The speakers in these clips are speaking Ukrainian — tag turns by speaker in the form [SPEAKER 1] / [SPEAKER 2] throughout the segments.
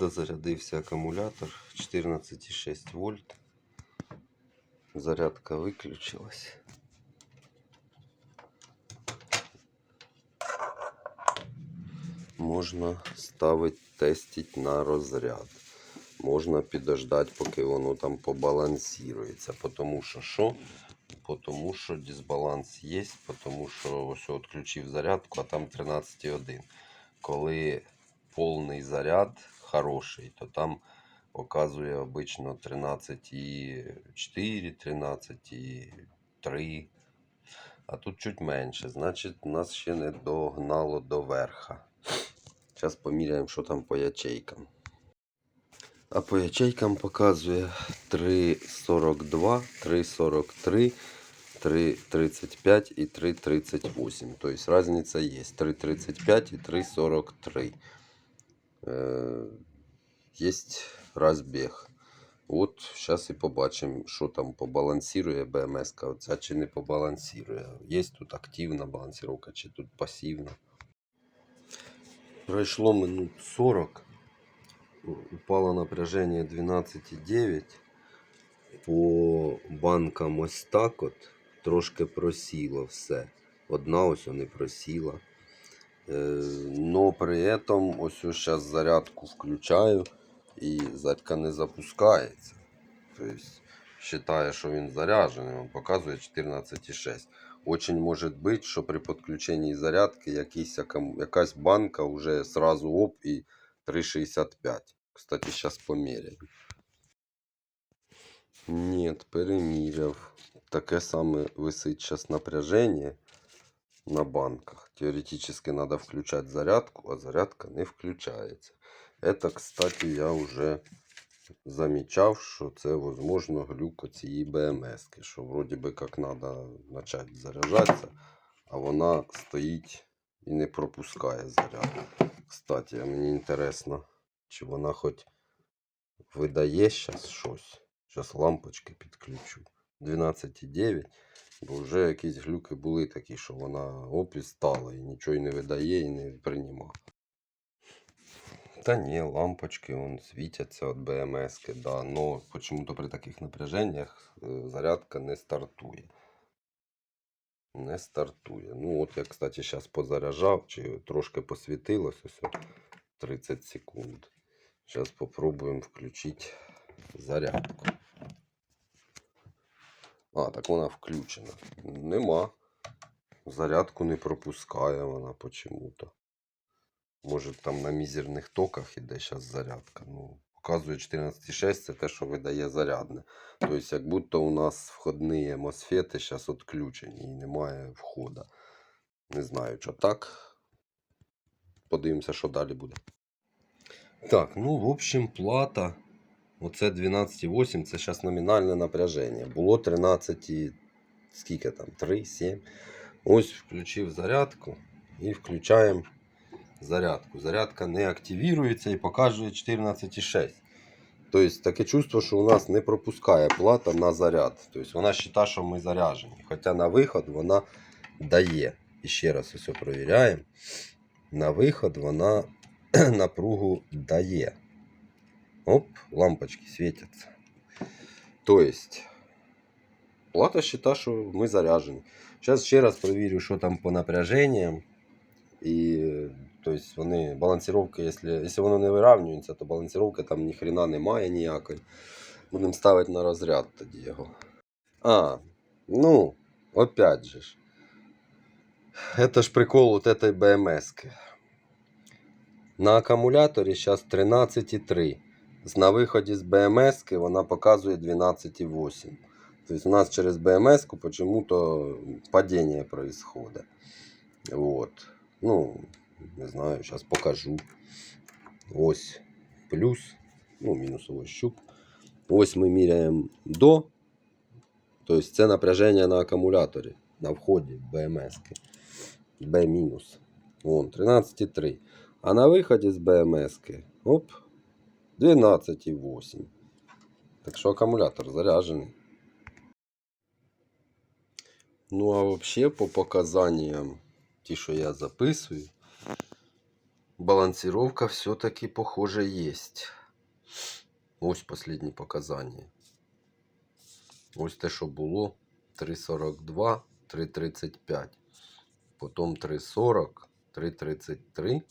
[SPEAKER 1] Дозарядився акумулятор 14,6 вольт. Зарядка виключилась. Можна ставити тестити на розряд. Можна підождати, поки воно там побалансірується. Тому що що? Тому що дисбаланс є, тому що ось відключив зарядку, а там 13,1. Коли повний заряд хороший, то там показує обично 13,4, 13,3. А тут чуть менше. Значить, нас ще не догнало до верха. Зараз поміряємо, що там по ячейкам. А по ячейкам показує 3,42, 3,43, 3,35 і 3,38. Тобто різниця є. 3,35 і 3,43. Е, Є розбіг. От зараз і побачимо, що там побалансирує БМС, оця чи не побалансирує. Є тут активна балансировка, чи тут пасивна. Пройшло минут 40. Упало напряжение 12,9. По банкам ось так от. Трошки просіло все. Одна ось не просіла. Е, но при этом ось зараз зарядку включаю і зарядка не запускається. Тобто вважає, що він заряджений, він показує 14,6. Очень може бути, що при підключенні зарядки якийсь, якась банка вже сразу оп і 3,65. Кстати, зараз поміряю. Ні, переміряв. Таке саме висить зараз напряження на банках. Теоретически надо включать зарядку, а зарядка не включається. Это, кстати, я вже замічав, що це, возможно, глюк цієї БМС, що вроді би як треба почати заряджатися, а вона стоїть і не пропускає заряд. Кстати, мені інтересно, чи вона хоч видає зараз щось. Зараз лампочки підключу. 12,9. Бо вже якісь глюки були такі, що вона опі стала і нічого й не видає і не приймає. Та ні, лампочки вон світяться від БМС, да, но почему-то при таких напряженнях е, зарядка не стартує. Не стартує. Ну, от я, кстати, зараз позаряджав, чи трошки посвітилось, ось 30 секунд. Зараз попробуємо включити зарядку. А, так вона включена. Нема. Зарядку не пропускає вона почему-то. Може там на мізерних токах іде зараз зарядка. Ну, показує 14,6 це те, що видає зарядне. Тобто, як будто у нас входні мосфети зараз відключені і немає входа. Не знаю, що так. Подивимося, що далі буде. Так, ну, в общем, плата. Оце 12,8 це зараз номінальне напряження. Було 13, і- скільки там? 3, 7. Ось включив зарядку і включаємо зарядку. Зарядка не активується і показує 14,6. Тобто таке чувство, що у нас не пропускає плата на заряд. Тобто вона вважає, що ми заряджені. Хоча на виход вона дає. І ще раз ось перевіряємо. На виход вона напругу дає. Оп, лампочки светятся. То есть, плата считает, что мы заряжены. Сейчас ще раз проверю, что там по напряжениям. И, то есть, вони, балансировка, если, если воно не виравнюється, то балансировка там ні хрена немає ніякої. Будемо ставити на розряд тоді його. А, ну, опять же ж. Это ж прикол вот этой БМС. -ки. На акумуляторі зараз 13,3. На виході з БМС вона показує 12,8. Тобто у нас через БМС почему-то падение происходит. Вот. Ну, не знаю, сейчас покажу. Ось плюс, ну, мінусовий щуп. Ось ми міряємо до. Тобто це напряження на акумуляторі на вході БМС. Б мінус. Вон 13,3. А на виході з БМС оп, 12,8. Так що акумулятор заряджений. Ну, а взагалі, по показанням, ті, що я записую, балансировка все-таки, похоже, есть. Ось последні показання. Ось те, що було 3,42, 3,35. Потім 3,40, 3,33.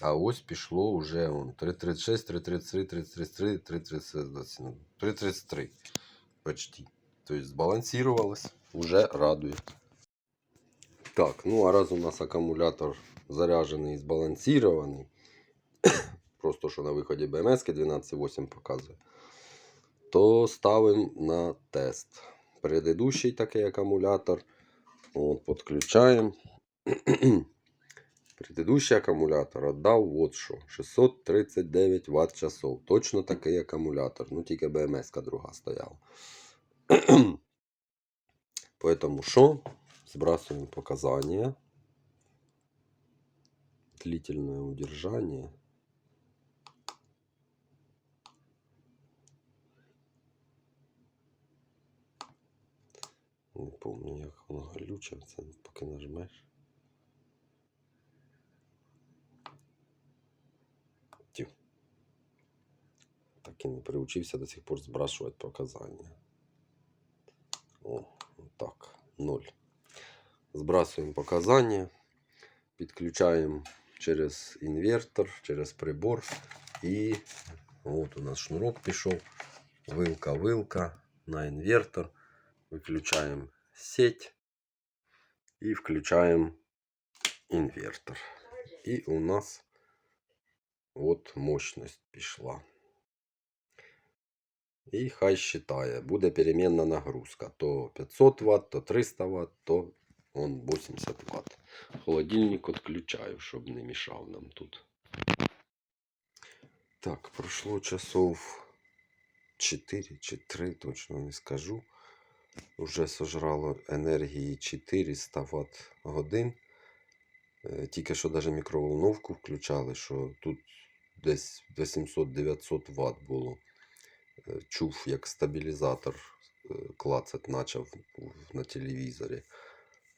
[SPEAKER 1] А ось пішло он, 3,36, 3,33, 3,33, 3,33, 3,33. Почти. Тобто збалансувалось, вже радує. Так, ну а раз у нас акумулятор заряджений і збалансований, просто що на виході BMS 12.8 показує, то ставимо на тест. Предыдущий такий акумулятор от, підключаємо. Предыдущий акумулятор отдав вот що. 639 Вт часов. Точно такий акумулятор. Ну тільки BMS друга стояла. Поэтому що? Сбрасываем показания. Длительное удержание. Не помню, як воно глюче, це поки нажмеш. Так і не приучився до сих пор збрашувати показання. О, так, ноль. Збрасуємо показання, підключаємо через інвертор, через прибор. І от у нас шнурок пішов. Вилка, вилка на інвертор. Виключаємо сеть і включаємо інвертор. І у нас от мощність пішла. І хай считає. Буде перемінна нагрузка. То 500 Вт, то 300 Вт, то он 80 Вт. Холодильник відключаю, щоб не мішав нам тут. Так, пройшло часов 4 чи 3, точно не скажу. Уже сожрало енергії 400 Вт годин. Тільки що навіть мікроволновку включали, що тут десь 800-900 Вт було. Е, Чув, як стабілізатор е, клацать почав на телевізорі.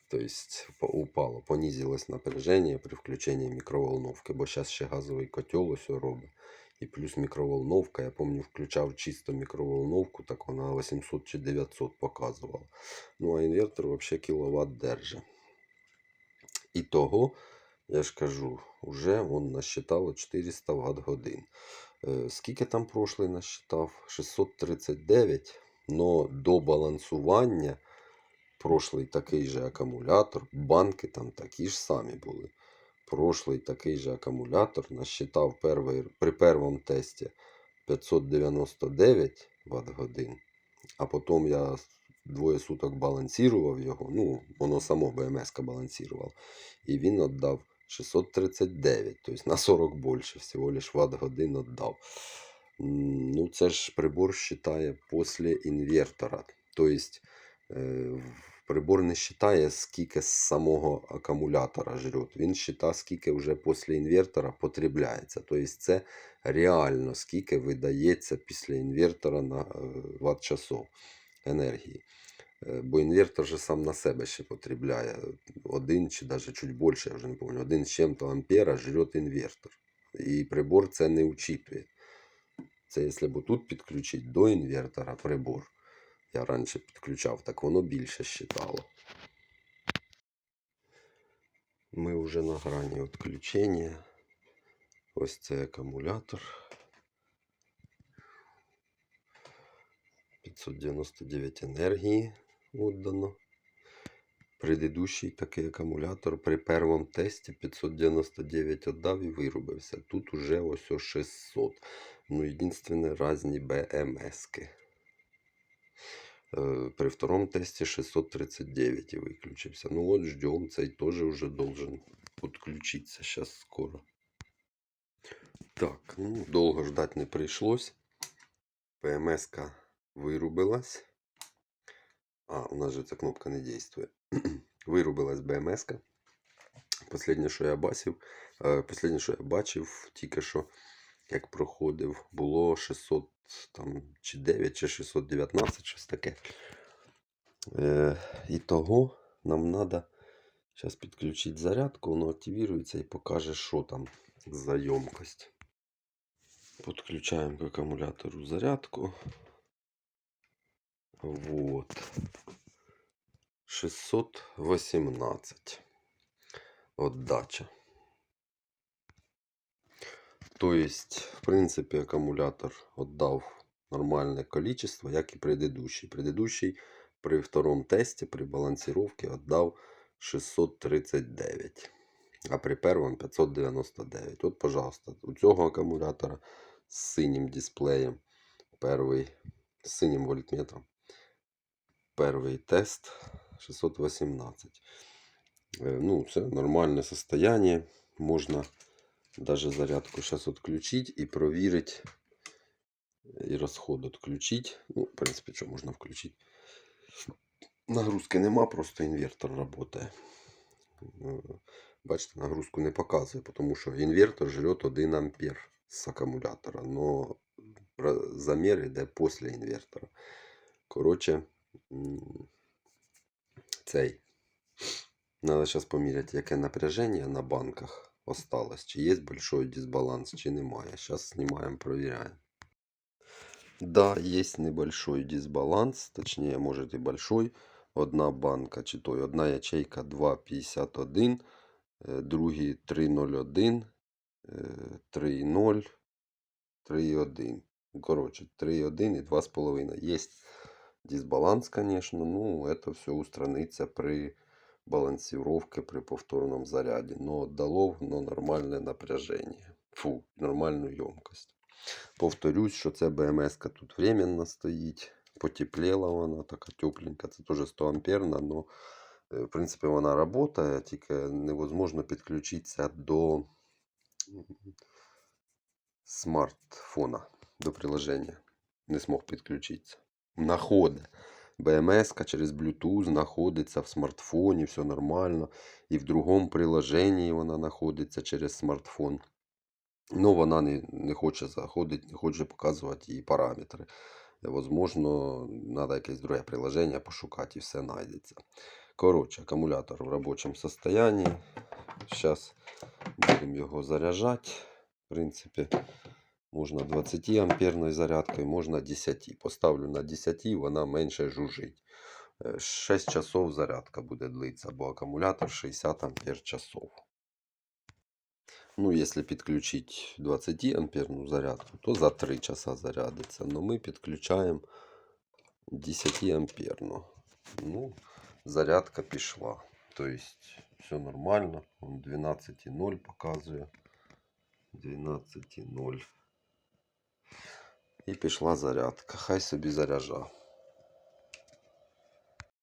[SPEAKER 1] Тобто упало, понизилось напряжение при включении микроволновки, бо зараз ще газовий котел ось робить. І плюс мікроволновка. Я пам'ятаю, включав чисто мікроволновку, так вона 800 чи 900 показувала. Ну а інвертор взагалі кіловат держить. І того, я ж кажу, вже он насчитало 400 Вт годин. Е, Скільки там прошлий насчитав? 639. Но до балансування прошлий такий же акумулятор, банки там такі ж самі були. Прошлий такий же акумулятор насчитав перший, при першому тесті 599 Вт годин, а потім я двоє суток балансував його, ну, воно само БМС балансував, і він віддав 639, тобто на 40 більше, всього лиш Вт годин віддав. Ну, це ж прибор вважає після інвертора. Тобто е, прибор не вважає, скільки з самого акумулятора жрет. Він вважає, скільки вже після інвертора потребляється. Тобто це реально, скільки видається після інвертора на е, ватт часов енергії. Е, Бо інвертор же сам на себе ще потребляє один чи навіть чуть більше, я вже не пам'ятаю, один з чим-то ампера жрет інвертор. І прибор це не учитує. Це якщо б тут підключити до інвертора прибор. Я раніше підключав, так воно більше считало. Ми вже на грані відключення. Ось це акумулятор. 599 енергії віддано. Предыдущий такий акумулятор при першому тесті 599 віддав і вирубився. Тут уже ось 600. Ну, єдине, різні БМСки. Е, При втором тесті 639 і виключився. Ну от ждем, цей теж вже должен підключитися зараз скоро. Так, ну, довго ждати не прийшлось. ПМС-ка вирубилась. А, у нас же ця кнопка не дійствує. Вирубилась БМС-ка. Последнє, що я бачив, е, последнє, що я бачив, тільки що як проходив, було 600 там, чи 9, чи 619, щось таке. Е, і того нам треба зараз підключити зарядку, воно активірується і покаже, що там. за емкость. Подключаем к аккумулятору зарядку. Вот. 618 отдача. То есть, в принципе, аккумулятор отдав нормальное количество, як и предыдущий. Предыдущий при втором тесте, при балансировке отдав 639, а при первом 599. От, пожалуйста, у цього акумулятора з синім дисплеєм, перший, з синім вольтметром, перший тест 618. Е, Ну, це нормальне состояние. Можна даже зарядку сейчас отключить и проверить и расход отключить. Ну, в принципе, что можно включить. Нагрузки нема, просто інвертор працює. Бачите, нагрузку не показує, тому що інвертор жрет 1 ампер з акумулятора, но ра- замір йде після інвертора. Коротше, цей. Надо зараз поміряти, яке напряження на банках осталось. Чи є большой дисбаланс, чи немає. Зараз знімаємо, провіряємо. Да, есть небольшой дисбаланс, точнее, может и большой. Одна банка, чи то одна ячейка 2,51, е, другий 3,01, е, 3,0, 3,1. Ну, Короче, 3,1 и 2,5. Есть дисбаланс, конечно, ну, это все устранится при балансировке, при повторном заряде. Но дало воно нормальне напряжение. Фу, нормальну емкость. Повторюсь, що це БМС тут временно стоїть. Потеплела вона, така тепленька. Це теж 100 амперна, но е, в принципі вона працює, тільки невозможно підключитися до м, смартфона, до приложення. Не смог підключитися. Находить. БМС через Bluetooth знаходиться в смартфоні, все нормально. І в другому приложенні вона знаходиться через смартфон. Ну, вона не, не хоче заходити, не хоче показувати її параметри. Возможно, треба якесь друге приложення пошукати і все знайдеться. Коротше, акумулятор в робочому стані. Зараз будемо його заряджати. В принципі, можна 20 амперною зарядкою, можна 10. Поставлю на 10, вона менше жужить. Е, 6 часов зарядка буде длиться, бо акумулятор 60 ампер часов. Ну, если підключить 20 амперную зарядку, то за 3 часа зарядиться. Но мы підключаємо 10 амперну. Ну, зарядка пішла. То есть все нормально. Он 12,0 показує. 12,0. І пішла зарядка. Хай собі заряджа.